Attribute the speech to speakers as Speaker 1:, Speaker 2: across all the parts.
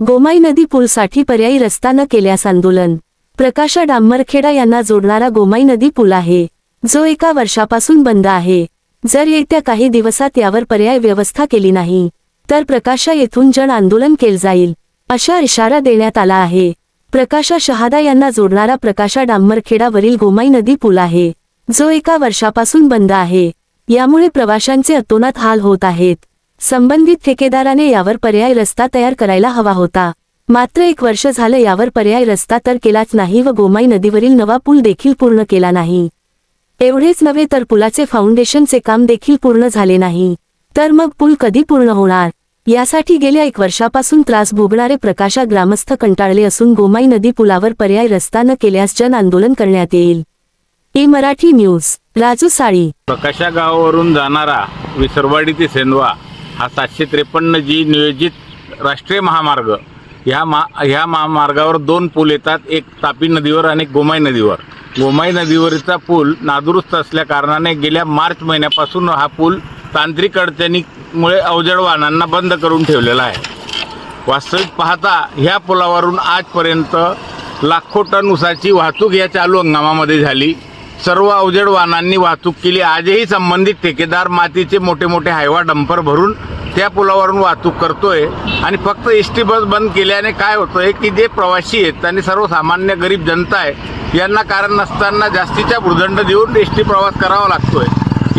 Speaker 1: गोमाई नदी पूलसाठी पर्यायी रस्ता न केल्यास आंदोलन. प्रकाशा डांबरखेडा यांना जोडणारा गोमाई नदी पूल आहे. जो एका वर्षापासून बंद आहे. जर येत्या काही दिवसात यावर पर्याय व्यवस्था केली नाही तर प्रकाशा येथून जन आंदोलन केले जाईल अशा इशारा देण्यात आला आहे. प्रकाशा शहादा यांना जोडणारा प्रकाशा डांबरखेडावरील गोमाई नदी पूल आहे. जो एका वर्षापासून बंद आहे. यामुळे प्रवाशांचे अतोनात हाल होत आहेत. संबंधित ठेकेदाराने यावर पर्याय रस्ता तयार करायला हवा होता. मात्र एक वर्ष झालं यावर पर्याय रस्ता तर केलाच नाही व गोमाई नदीवरील नवा पूल देखील पूर्ण केला नाही. एवढेच नव्हे तर पुलाचे फाउंडेशनचे काम देखील पूर्ण झाले नाही. तर मग पूल कधी पूर्ण होणार? यासाठी गेल्या एक वर्षापासून त्रास भोगणारे प्रकाशा ग्रामस्थ कंटाळले असून गोमाई नदी पुलावर पर्याय रस्ता न केल्यास जन आंदोलन करण्यात येईल. E Marathi news Raju Sali.
Speaker 2: प्रकाशा गावावरून जाणारा विसरवाडी ते सेंदवा हा सातशे त्रेपन्न जी नियोजित राष्ट्रीय महामार्ग ह्या मा ह्या महामार्गावर दोन पूल येतात. एक तापी नदीवर आणि गोमाई नदीवर. गोमाई नदीवरचा पूल नादुरुस्त असल्या कारणाने गेल्या मार्च महिन्यापासून हा पूल तांत्रिक अडचणीमुळे अवजड वाहनांना बंद करून ठेवलेला आहे. वास्तविक पाहता ह्या पुलावरून आजपर्यंत लाखो टन ऊसाची वाहतूक या चालू हंगामामध्ये झाली. सर्व अवजड वाहनांनी वाहतूक केली. आजही संबंधित ठेकेदार मातीचे मोठे मोठे हायवा डंपर भरून त्या पुलावरून वाहतूक करतोय आणि फक्त एस टी बस बंद केल्याने काय होतंय की जे प्रवासी आहेत आणि सर्वसामान्य गरीब जनता आहे यांना कारण नसताना जास्तीच्या भूदंड देऊन एस टी प्रवास करावा लागतोय.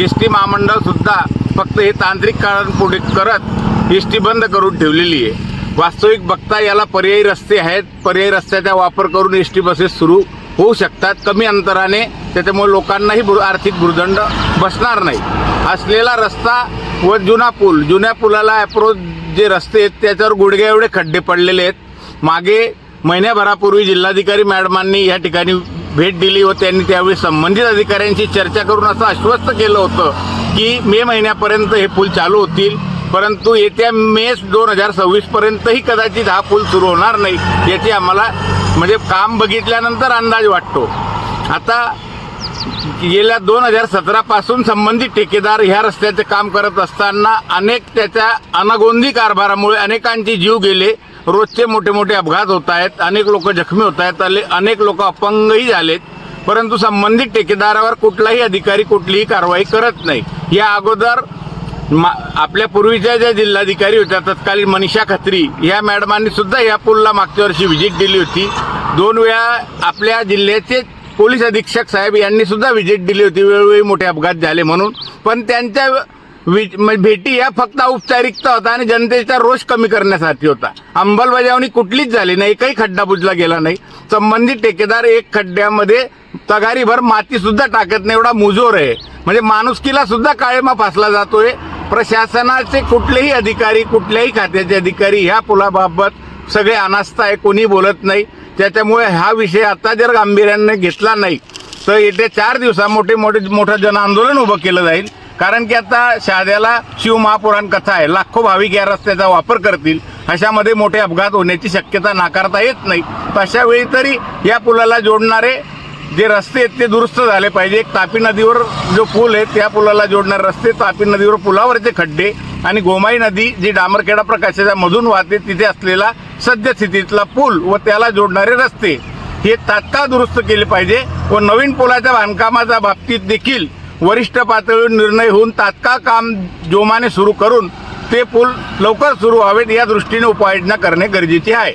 Speaker 2: एस टी महामंडळ सुद्धा फक्त हे तांत्रिक कारण पुढे करत एस टी बंद करून ठेवलेली आहे. वास्तविक बघता याला पर्यायी रस्ते आहेत. पर्यायी रस्त्याचा वापर करून एस टी बसेस सुरू होऊ शकतात. कमी अंतराने त्याच्यामुळे लोकांनाही आर्थिक भूर्दंड बसणार नाही. असलेला रस्ता व जुना पूल जुन्या पुलाला अप्रोच जे रस्ते आहेत त्याच्यावर गुडघ्या एवढे खड्डे पडलेले आहेत. मागे महिन्याभरापूर्वी जिल्हाधिकारी मॅडमांनी या ठिकाणी भेट दिली व त्यांनी त्यावेळी संबंधित अधिकाऱ्यांशी चर्चा करून असं आश्वस्त केलं होतं की मे महिन्यापर्यंत हे पूल चालू होतील. परंतु येत्या मे दोन हजार सव्वीसपर्यंतही कदाचित हा पूल सुरू होणार नाही याची आम्हाला म्हणजे काम बघितल्यानंतर अंदाज वाटतो. आता गेल्या दोन हजार सतरापासून संबंधित ठेकेदार ह्या रस्त्याचे काम करत असताना अनेक त्याच्या अनागोंदी कारभारामुळे अनेकांचे जीव गेले. रोजचे मोठे मोठे अपघात होत आहेत अनेक लोक जखमी होत आहेत अले- अनेक लोक अपंगही झालेत. परंतु संबंधित ठेकेदारावर कुठलाही अधिकारी कुठलीही कारवाई करत नाही. या अगोदर मा आपल्या पूर्वीच्या ज्या जिल्हाधिकारी होत्या तत्कालीन मनीषा खत्री ह्या मॅडमांनी सुद्धा या पूलला मागच्या वर्षी व्हिजिट दिली होती. दोन वेळा आपल्या जिल्ह्याचे पोलीस अधीक्षक साहेब यांनी सुद्धा व्हिजिट दिली होती वेळोवेळी मोठे अपघात झाले म्हणून. पण त्यांच्या म्हणजे भेटी या फक्त औपचारिकता होता आणि जनतेचा रोष कमी करण्यासाठी होता. अंमलबजावणी कुठलीच झाली नाही एकही खड्डा बुजला गेला नाही. संबंधित ठेकेदार एक खड्ड्यामध्ये तगारीभर माती सुद्धा टाकत नाही एवढा मुजोर आहे. म्हणजे माणुसकीला सुद्धा काळेमा फासला जातोय. प्रशासनाचे कुठलेही अधिकारी कुठल्याही खात्याचे अधिकारी ह्या पुलाबाबत सगळे अनास्था आहे कोणी बोलत नाही. त्याच्यामुळे हा विषय आता जर गांभीर्याने घेतला नाही तर येत्या चार दिवसात मोठे मोठे मोठं जन आंदोलन उभं केलं जाईल. कारण की आता शहाद्याला शिवमहापुराण कथा आहे. लाखो भाविक या रस्त्याचा वापर करतील. अशामध्ये मोठे अपघात होण्याची शक्यता नाकारता येत नाही. तर अशा वेळी तरी या पुलाला जोडणारे जे रस्ते आहेत ते दुरुस्त झाले पाहिजे. एक तापी नदीवर जो पूल आहे त्या पुलाला जोडणारे रस्ते तापी नदीवर पुलावरचे खड्डे आणि गोमाई नदी जी डामरखेडा प्रकाशाच्या मधून वाहते तिथे असलेला सद्यस्थितीतला पूल व त्याला जोडणारे रस्ते. हे तात्काळ दुरुस्त केले पाहिजे व नवीन पुलाच्या बांधकामाच्या बाबतीत देखील वरिष्ठ पातळीवर निर्णय होऊन तात्काळ काम जोमाने सुरू करून ते पूल लवकर सुरू व्हावेत या दृष्टीने उपाययोजना करणे गरजेचे आहे.